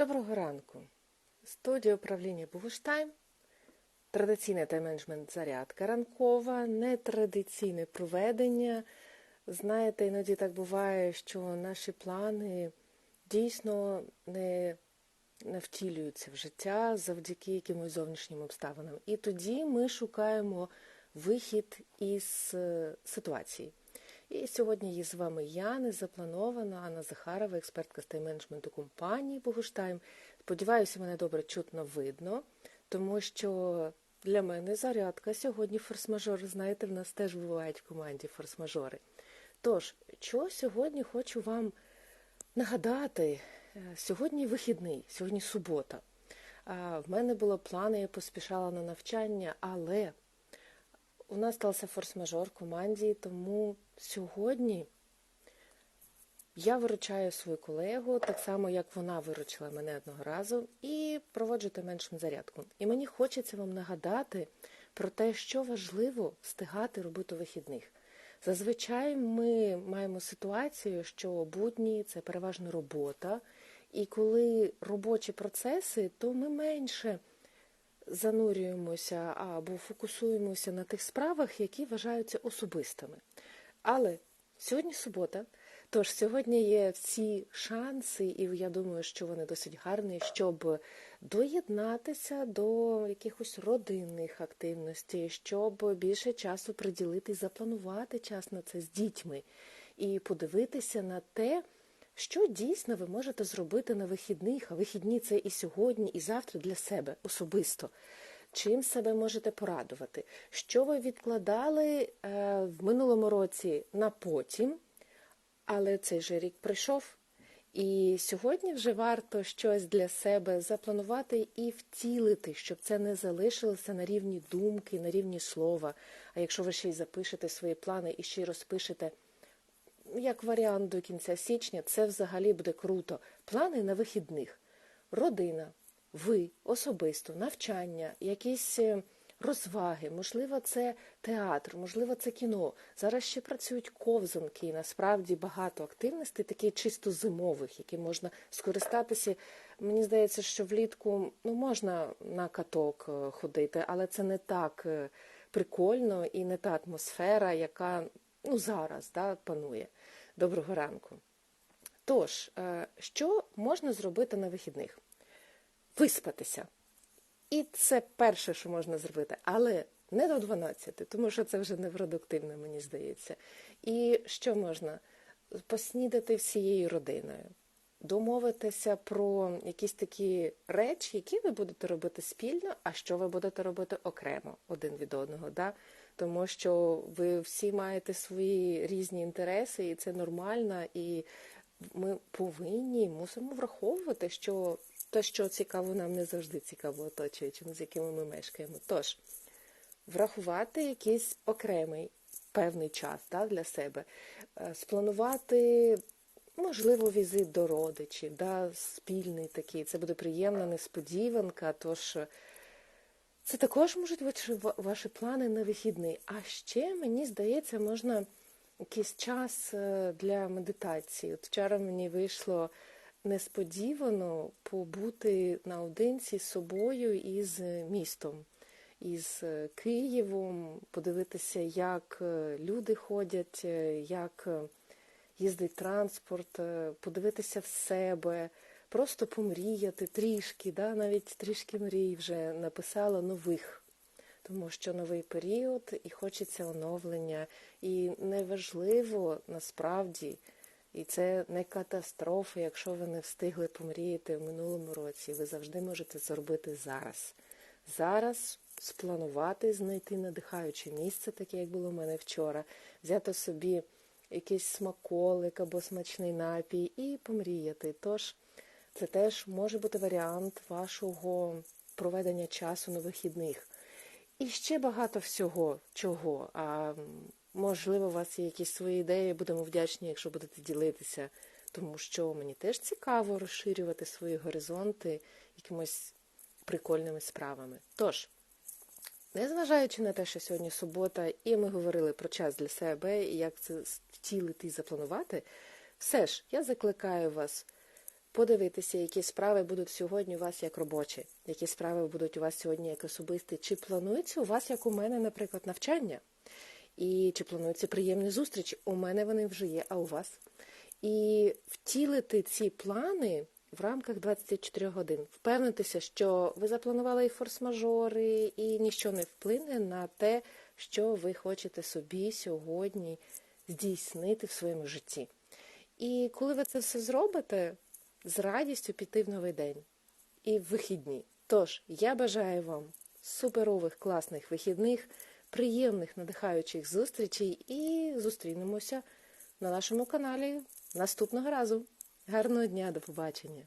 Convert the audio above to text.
Доброго ранку. Студія управління Бугуштайм. Традиційна тайм-менеджмент зарядка ранкова, нетрадиційне проведення. Знаєте, іноді так буває, що наші плани дійсно не, не втілюються в життя завдяки якимось зовнішнім обставинам. І тоді ми шукаємо вихід із е, ситуації. І сьогодні є з вами я, незапланована, Анна Захарова, експертка з тайм-менеджменту компанії Богуштайм. Сподіваюся, мене добре чутно видно, тому що для мене зарядка сьогодні форс-мажори. Знаєте, в нас теж бувають в команді форс-мажори. Тож, що сьогодні хочу вам нагадати, Е, сьогодні вихідний, сьогодні субота. В мене було плани, я поспішала на навчання, але у нас стався форс-мажор в команді, тому сьогодні я виручаю свою колегу, так само, як вона виручила мене одного разу, і проводжу меншим зарядку. І мені хочеться вам нагадати про те, що важливо встигати робити вихідних. Зазвичай ми маємо ситуацію, що будні це переважно робота, і коли робочі процеси, то ми менше занурюємося або фокусуємося на тих справах, які вважаються особистими. Але сьогодні субота, тож сьогодні є всі шанси, і я думаю, що вони досить гарні, щоб доєднатися до якихось родинних активностей, щоб більше часу приділити, запланувати час на це з дітьми і подивитися на те, що дійсно ви можете зробити на вихідних, а вихідні це і сьогодні, і завтра для себе особисто. Чим себе можете порадувати? Що ви відкладали е, в минулому році на потім, але цей же рік прийшов. І сьогодні вже варто щось для себе запланувати і втілити, щоб це не залишилося на рівні думки, на рівні слова. А якщо ви ще й запишете свої плани і ще й розпишете як варіант до кінця січня, це взагалі буде круто. Плани на вихідних. Родина, ви особисто, навчання, якісь е, розваги, можливо, це театр, можливо, це кіно. Зараз ще працюють ковзанки, і насправді багато активностей, таких чисто зимових, які можна скористатися. Мені здається, що влітку ну, можна на каток е, ходити, але це не так е, прикольно і не та атмосфера, яка ну, зараз да, панує. Доброго ранку. Тож, е, що можна зробити на вихідних? Виспатися. І це перше, що можна зробити, але не до 12, тому що це вже непродуктивно, мені здається. І що можна? Поснідати всією родиною, домовитися про якісь такі речі, які ви будете робити спільно, а що ви будете робити окремо один від одного. Да? Тому що ви всі маєте свої різні інтереси, і це нормально, і ми повинні мусимо враховувати, що те, що цікаво, нам не завжди цікаво оточуючим, з якими ми мешкаємо. Тож, врахувати якийсь окремий певний час да, для себе, е, спланувати. Можливо, візит до родичів, да, спільний такий. Це буде приємна несподіванка. Тож це також можуть бути ваші плани на вихідний. А ще, мені здається, можна якийсь час е, для медитації. От вчора мені вийшло несподівано побути наодинці з собою і з містом, із е, Києвом, подивитися, як е, люди ходять, як їздить транспорт, подивитися в себе просто помріяти трішки, да, навіть трішки мрій вже написала нових, тому що новий період і хочеться оновлення. І неважливо насправді, і це не катастрофа, якщо ви не встигли помріяти в минулому році. Ви завжди можете зробити зараз. Зараз спланувати, знайти надихаюче місце, таке як було в мене вчора, взяти собі якийсь смаколик або смачний напій і помріяти. Тож це теж може бути варіант вашого проведення часу на вихідних. І ще багато всього чого. А можливо, у вас є якісь свої ідеї, будемо вдячні, якщо будете ділитися, тому що мені теж цікаво розширювати свої горизонти якимось прикольними справами. Тож, незважаючи на те, що сьогодні субота, і ми говорили про час для себе і як це втілити і запланувати, все ж я закликаю вас подивитися, які справи будуть сьогодні у вас як робочі, які справи будуть у вас сьогодні як особисті, чи планується у вас, як у мене, наприклад, навчання, і чи плануються приємні зустрічі. У мене вони вже є, а у вас. І втілити ці плани в рамках 24 годин, впевнитися, що ви запланували і форс-мажори, і ніщо не вплине на те, що ви хочете собі сьогодні здійснити в своєму житті. І коли ви це все зробите, з радістю піти в новий день і в вихідні. Тож, я бажаю вам суперових класних вихідних, приємних надихаючих зустрічей і зустрінемося на нашому каналі наступного разу. Гарного дня, до побачення!